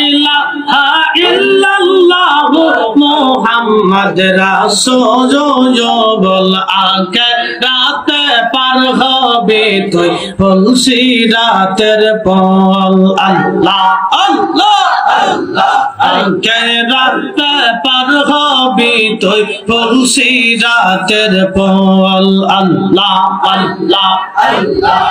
ইলাহা রাসো মুহাম্মদ রাসূল বল আগে রাতে পার হবে তুই বলছি রাতের পল আল্লাহ আল্লাহ আল্লাহ আগে রাতে পার রাতের পল আল্লাহ আল্লাহ আল্লাহ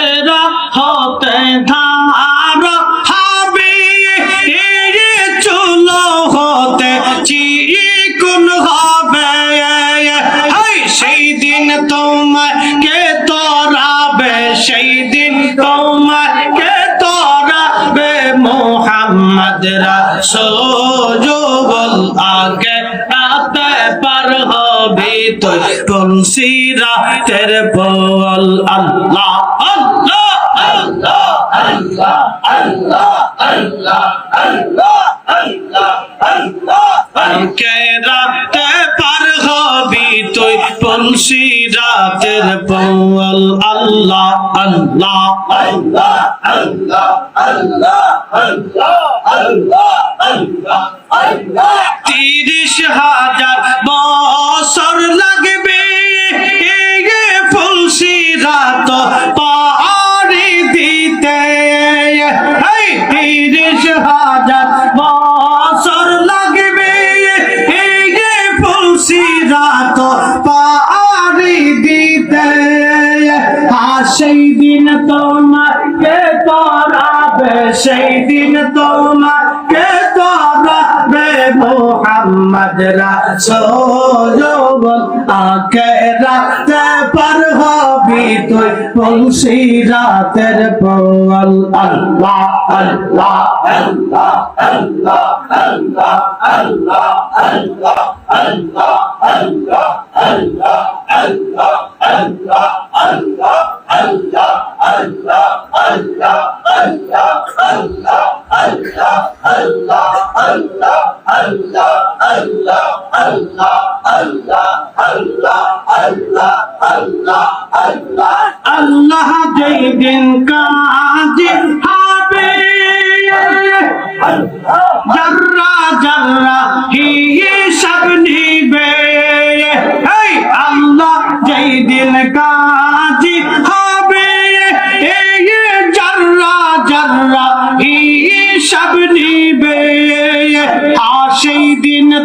আল্লাহ হতে ধার মোহাম্মদ রাসূল বল আগে রাতে পার হবে তুই তুলসি রাতের বল। আল্লাহ আল্লাহ আল্লাহ আল্লাহ আল্লাহ আল্লাহ আল্লাহ আল্লাহ আল্লাহ। রাতে পার হবি তুই তুলসি রাতের বল। আল্লাহ আল্লাহ আল্লাহ আল্লাহ আল্লাহ আল্লাহ আল্লাহ আল্লাহ তিরিশ তোমাকে তরাবে মোহাম্মদ রাসূল আকে রাতে পার হবি তুই পৌঁছি রাতের পল আল্লাহ আল্লাহ আল্লাহ আল্লাহ আল্লাহ আল্লাহ আল্লাহ আল্লাহ আল্লাহ আল্লাহ আল্লাহ আল্লাহ আল্লাহ আল্লাহ আল্লাহ আল্লাহ আল্লাহ আল্লাহ আল্লাহ আল্লাহ আল্লাহ আল্লাহ আল্লাহ আল্লাহ আল্লাহ আল্লাহ আল্লাহ আল্লাহ আল্লাহ আল্লাহ যেই দিন কাজে হবে জর্রা জর্রা হিসাব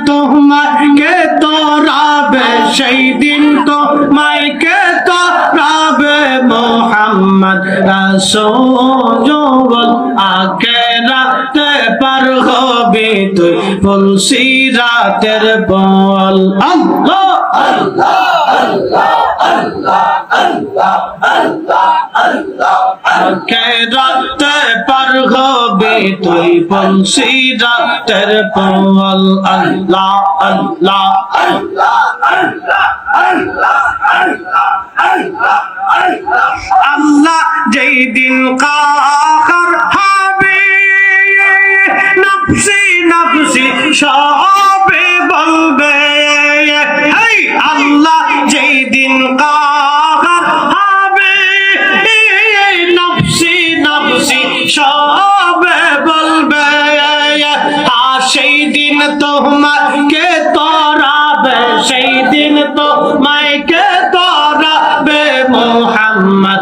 তোমাকে তোরাবে সেই দিন তোমাকে তোরাবে মোহাম্মদ রাসূল আগে রাতে পার হবে তুই তুলসি রাতের বল আল্লাহ আল্লাহ আল্লাহ আল্লাহ আল্লাহ আল্লাহ রাতে পার হবে তুই বংশী রাতের পল আল্লাহ আল্লাহ আল্লাহ কা my God.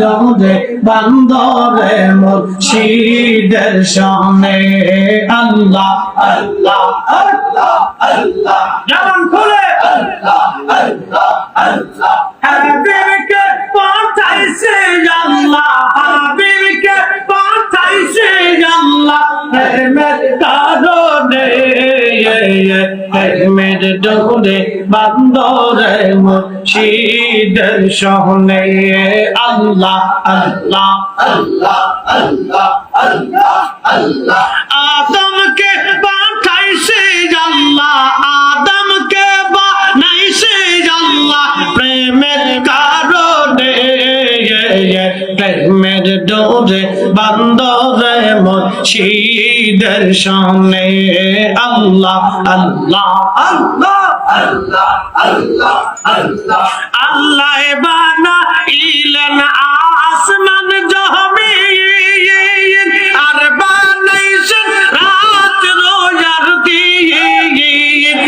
দৌড়ে বান্দরে মুর্শিদের সামনে। আল্লাহ আল্লাহ আল্লাহ আল্লাহ। জানান খুলে আল্লাহ হাবিবকে পাঠাইছে আল্লাহ, হাবিবকে পাঠাইছে আল্লাহ। প্রেমের কারণে প্রেমের ডোরে বান্দরে মুর্শিদের সামনে আল্লাহ আল্লাহ আল্লাহ আল্লাহ আল্লাহ আল্লাহ। আদমকে পাঠাইছে আল্লাহ সামনে আল্লাহ আল্লাহ আল্লাহ আল্লাহ আল্লাহ আল্লাহ আল্লাহ বানা ইলেন আসমান জহমি আর বানাইছেন রাত রোজার দিন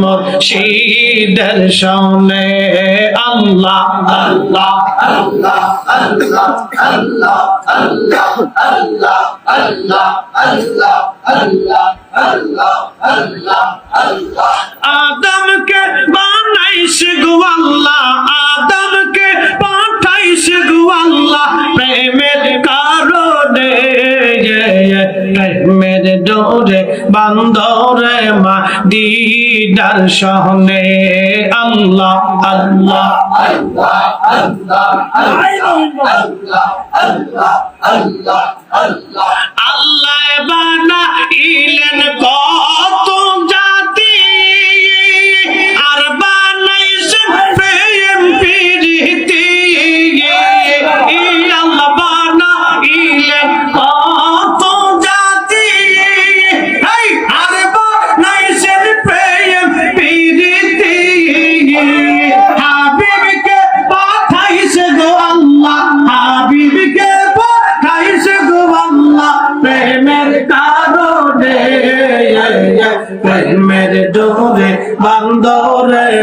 মুর্শিদের শোনে আল্লাহ আল্লাহ আল্লাহ আল্লাহ আল্লাহ আল্লাহ আল্লাহ আল্লাহ আল্লাহ আল্লাহ আদমকে বানাইছে গো আদমকে মা দিদার সহনে আল্লাহ আল্লাহ আল্লাহ। আল্লাহ আল্লাহ আল্লাহ আল্লাহ আল্লাহ আল্লাহ বানা ইলেন কত